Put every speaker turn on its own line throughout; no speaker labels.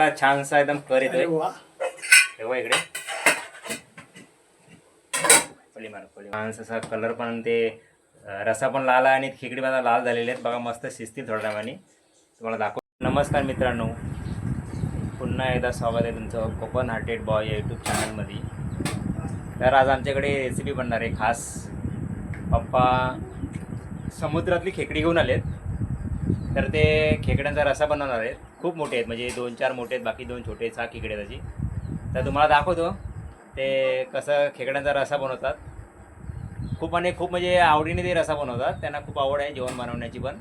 मला छानसा एकदम कर येतोय इकडे. पली मार पली छानसा असा कलर पण ते रसा पण लाल आहे आणि खेकडी माझा लाल झालेले आहेत. बघा मस्त शिजतील थोड्या टायमाने तुम्हाला दाखव नमस्कार मित्रांनो. पुन्हा एकदा स्वागत आहे तुमचं कोकण हार्टेड बॉय यूट्यूब चॅनलमध्ये तर आज आमच्याकडे रेसिपी बनणार आहे खास. पप्पा समुद्रातली खेकडी घेऊन आलेत. तर ते खेकड्यांचा रसा बनवणार आहेत. खूप मोठे आहेत म्हणजे दोन चार मोठे आहेत बाकी दोन छोटे आहेत, सहा खेकडे आहेत त्याची तर तुम्हाला दाखवतो ते कसं खेकड्यांचा रसा बनवतात. खूप आणि खूप म्हणजे आवडीने ते रसा बनवतात त्यांना खूप आवड आहे जेवण बनवण्याची पण.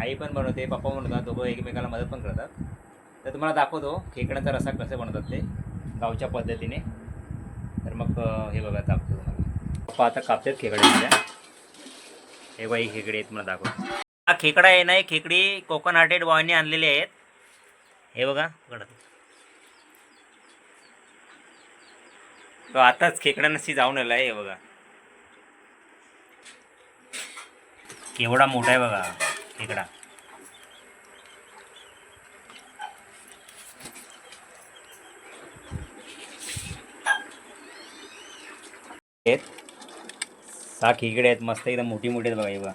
आई पण बनवते पप्पा बनवतात दोघं एकमेकाला मदत पण करतात. तर तुम्हाला दाखवतो खेकड्यांचा रसा कसे बनवतात ते गावच्या पद्धतीने. तर मग हे बघा दाखवतो तुम्हाला. पप्पा आता कापतात खेकड्यांच्या हे बाई खेकडे आहेत दाखवतो. हा खेकडा आहे ना खेकडी कोकण हार्टेड बॉयने आणलेले आहेत. हे बघा तो आताच खेकड्यांशी जाऊन आला आहे हे बघा. केवढा मोठा आहे बघा खेकडा. सहा खेकडे आहेत मस्त एकदम मोठी मोठी आहेत बघा हे बघा.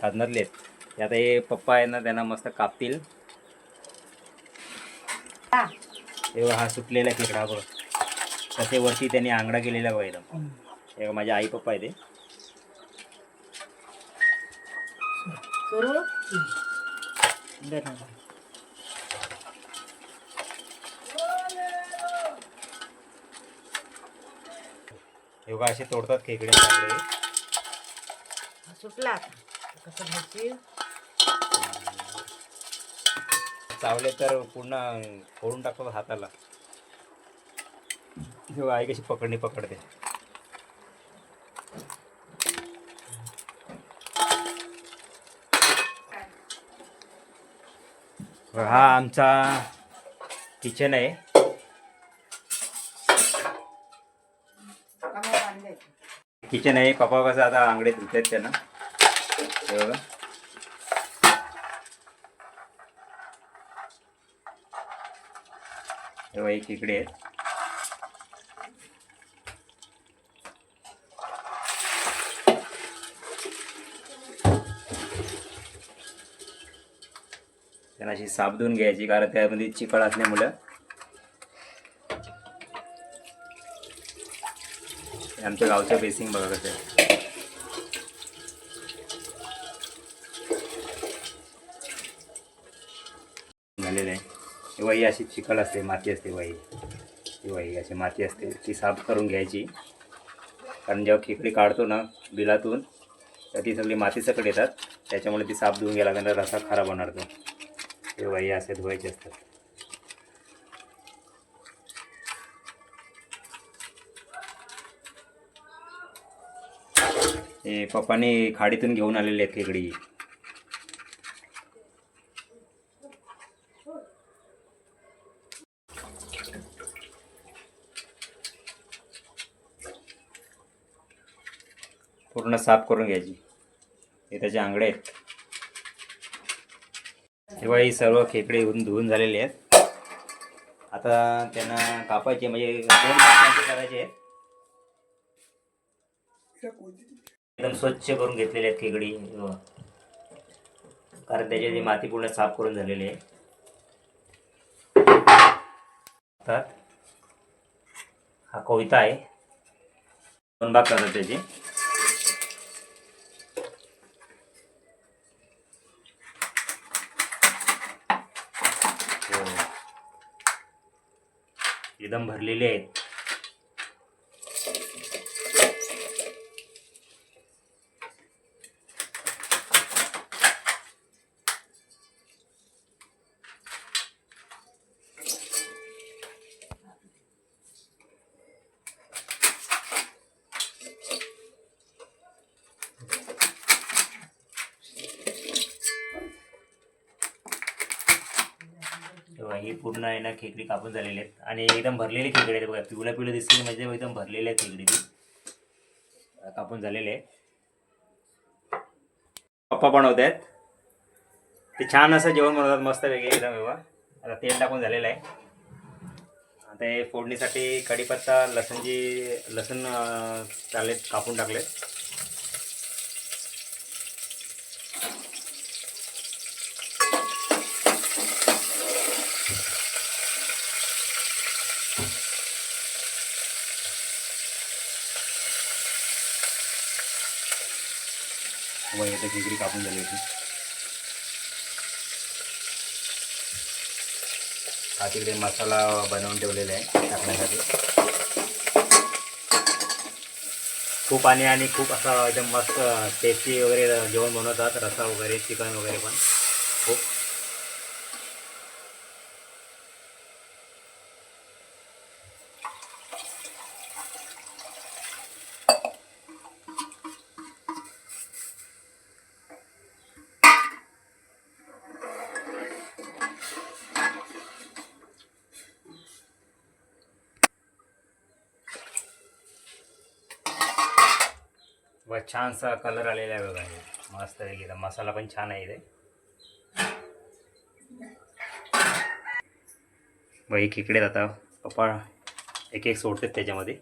खाजनातले आहेत. ते आता हे पप्पा आहे ना त्यांना मस्त कापतील. हे. बघा, हा सुटलेला खेकडा बघ. तसे वरती त्यांनी आंगडा केलेला बघा एकदम. हे बघा, माझे आई पप्पा आहे ते
करू
हे बघा असे तोडतात खेकडे
सुटला. कसं घ्यायची
चावले तर पूर्ण फोडून टाकतो हाताला. आई कशी पकडणी पकडते. हा आमचा किचन आहे. किचन आहे पप्पा कसं आता आंगडे धुतात त्यानं. त्यांना बघा. तेव्हा एक इकडे आहेत. त्यांना अशी साबदून घ्यायची कारण त्यामध्ये चिकळ असल्यामुळं. आमच्या गावचं बेसिंग बघा कसं आहे. झालेलं आहे. वही अशी चिखल असते माती असते वही. ही वही अशी माती असते ती साफ करून घ्यायची. कारण जेव्हा खेकडी काढतो ना बिलातून तर ती सगळी माती सकट येतात. त्याच्यामुळे ती साफ धुवून घ्यायला लागणार रसा खराब होणार तो. हे वही असे धुवायचे असतात. हे पप्पाने खाडीतून घेऊन आलेले आहेत खेकडी. पूर्ण साफ करून घ्यायची. हे त्याचे आंगडे आहेत. तेव्हा ही सर्व खेकडे धुवून धुवून झालेले आहेत. आता त्यांना कापायचे म्हणजे दोन करायचे आहेत. एकदम स्वच्छ करून घेतलेले आहेत खेकडी. कारण त्याची माती पूर्ण साफ करून झालेली आहे. तर हा कोविता आहे. दोन भाग करतात त्याचे. हो. एकदम भरलेले आहेत. हे पूर्ण आहे ना खेकडी कापून झालेली आहेत. आणि एकदम भरलेली खेकडी आहेत बघा. पिवळ्या पिवळं दिसतील म्हणजे एकदम भरलेली आहे खेकडी ती. कापून झालेले आहे पप्पा बनवत आहेत. ते छान असं जेवण बनवतात मस्त वेगळे एकदम एव्हा आता तेल टाकून झालेलं आहे. आता हे फोडणीसाठी कढीपत्ता लसणची लसूण चालले चालेत कापून टाकले व इथे खेकडी कापून झाली होती. हा तिकडे मसाला बनवून ठेवलेला आहे टाकण्यासाठी. खूप आणि आणि खूप असा एकदम मस्त टेस्टी वगैरे जेवण बनवतात रस्सा वगैरे चिकन वगैरे पण. खूप. व छानसा कलर आलेला आहे बघा मस्त आहे मसाला पण छान आहे इथे. व एक इकडे जाता पप्पा एक एक सोडतात त्याच्यामध्ये.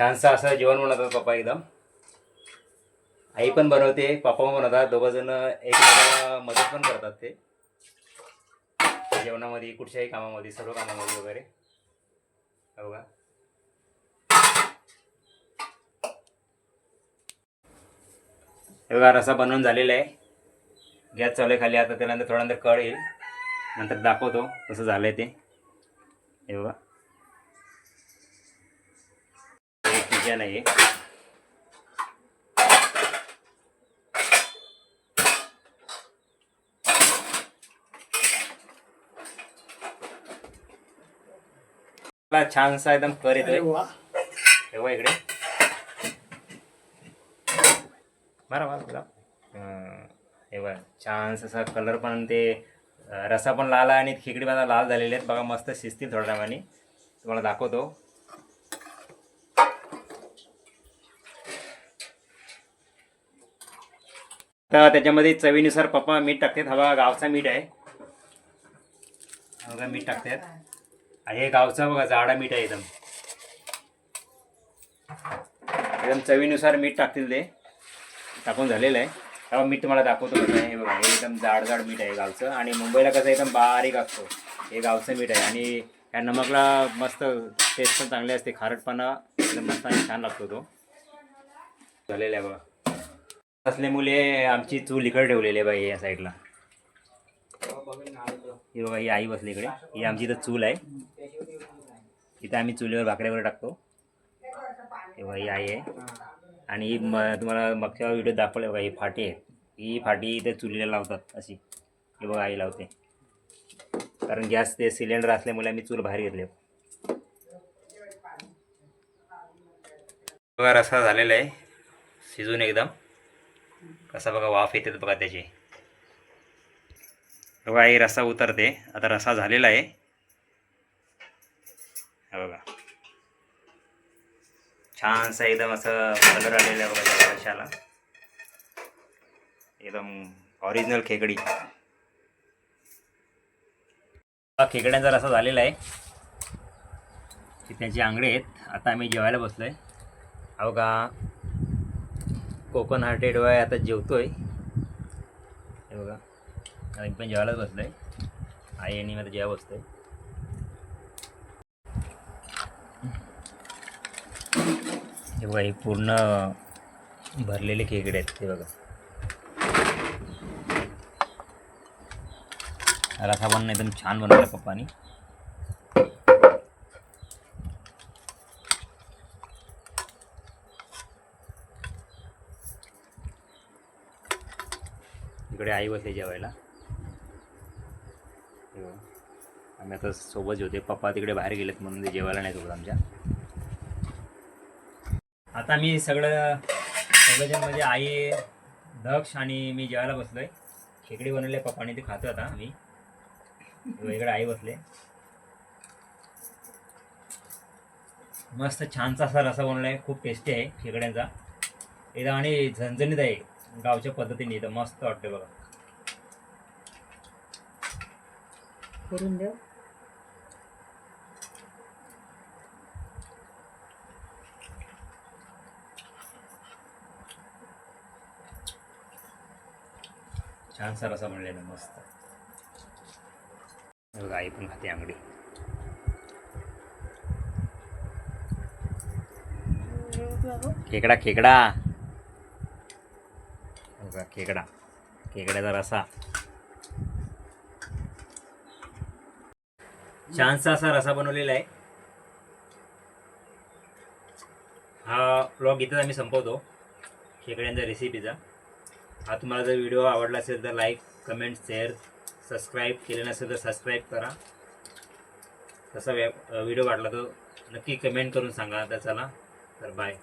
छानसं असं जेवण बनवतात पप्पा एकदम. आई पण बनवते पप्पा पण बनवतात दोघं जण एकमेकाला मदत पण करतात ते. जेवणामध्ये कुठच्याही कामामध्ये सर्व कामामध्ये वगैरे. हो का हे बघा रसा बनवून झालेला आहे. गॅस चालू आहे खाली आता त्यानंतर थोड्यानंतर कळ येईल. नंतर दाखवतो कसं झालं आहे ते. हे बघा. हे आहे मला छानसा एकदम कर येतोय तेव्हा इकडे. हे बघा छानसा असा कलर पण ते रसा पण लाल आहे आणि खिकडी पण लाल झालेले आहेत. बघा मस्त शिजतील थोड्या टायमाने. तुम्हाला दाखवतो. तर त्याच्यामध्ये चवीनुसार पप्पा मीठ टाकतात. हवा गावचा मीठ आहे. बघा मीठ टाकतात. आणि हे गावचा बघा जाडा मीठ आहे एकदम. एकदम चवीनुसार मीठ टाकतील ते. टाकून झालेलं आहे. तेव्हा मीठ तुम्हाला दाखवतो कसं आहे. हे बघा हे एकदम जाड जाड मीठ आहे गावचं. आणि मुंबईला कसं एकदम बारीक असतो. हे गावचं मीठ आहे. आणि ह्या नमकला मस्त टेस्ट पण चांगली असते. खारटपणा एकदम मस्त आणि छान लागतो तो. झालेला आहे बघा. असल्यामुळे आमची चूल इकडे ठेवलेली आहे बाई या साईडला. ही बघा ही आई बसली इकडे. ही आमची इथं चूल आहे. इथं आम्ही चुलीवर भाकऱ्या वगैरे टाकतो. हे बघा ही आई आहे. आणि ही म तुम्हाला मागच्या व्हिडिओ दाखवलं बघा ही फाटी आहे. ही फाटी इथे चुलीला लावतात अशी. ही बघा आई लावते. कारण गॅस ते सिलेंडर असल्यामुळे आम्ही चूल बाहेर घेतले बघा रस्सा झालेला आहे. शिजून एकदम. कसा बघा वाफ येते बघा त्याची. बघा हे रस्सा उतरते. आता रस्सा झालेला आहे. बघा. छानसा एकदम असं कलर आलेला आहे बघा रशाला. एकदम ऑरिजिनल खेकडी. खेकड्यांचा रसा झालेला आहे. हे त्यांचे आंगडे आहेत. आता आम्ही जेवायला बसलो आहे अहो का कोकण हार्टेड वाय आता जेवतोय. हे बघा. आता पण जेवायलाच बसलो आहे आई आणि मी आता बसतो बसतोय हे बघा हे पूर्ण भरलेले खेकडे आहेत ते बघा. रसा पण एकदम छान बनवला पप्पानी. इकडे आई बसले जेवायला. आम्ही आता सोबत जेवते पप्पा तिकडे बाहेर गेलेत म्हणून ते जेवायला नाही सोबत आमच्या. आता मी सगळं सगळेजण म्हणजे आई दक्ष आणि मी जेवायला बसलोय. खेकडी बनवले पप्पाने ते खातो आता मी इकडे आई बसले. मस्त छानसा असा रसा बनलाय खूप टेस्टी आहे खेकड्यांचा. एकदम आणि झणझणीत आहे. गावच्या पद्धतीने एकदम मस्त वाटतं बघा.
करून देऊ
छानसा रसा बनलेला मस्त. गाई आई पण खाते आंगडी. खेकडा खेकडा. खेकडा. खेकड्याचा रसा. छानसा असा रसा बनवलेला आहे. हा ब्लॉग इथंच आम्ही संपवतो. खेकड्यांचा रेसिपीचा हा तुम्हाला जर व्हिडिओ आवडला असेल तर लाईक कमेंट शेअर सबस्क्राईब केले नसेल तर सबस्क्राईब करा. तसा व्या व्हिडिओ वाटला तर नक्की कमेंट करून सांगा. तर चला तर बाय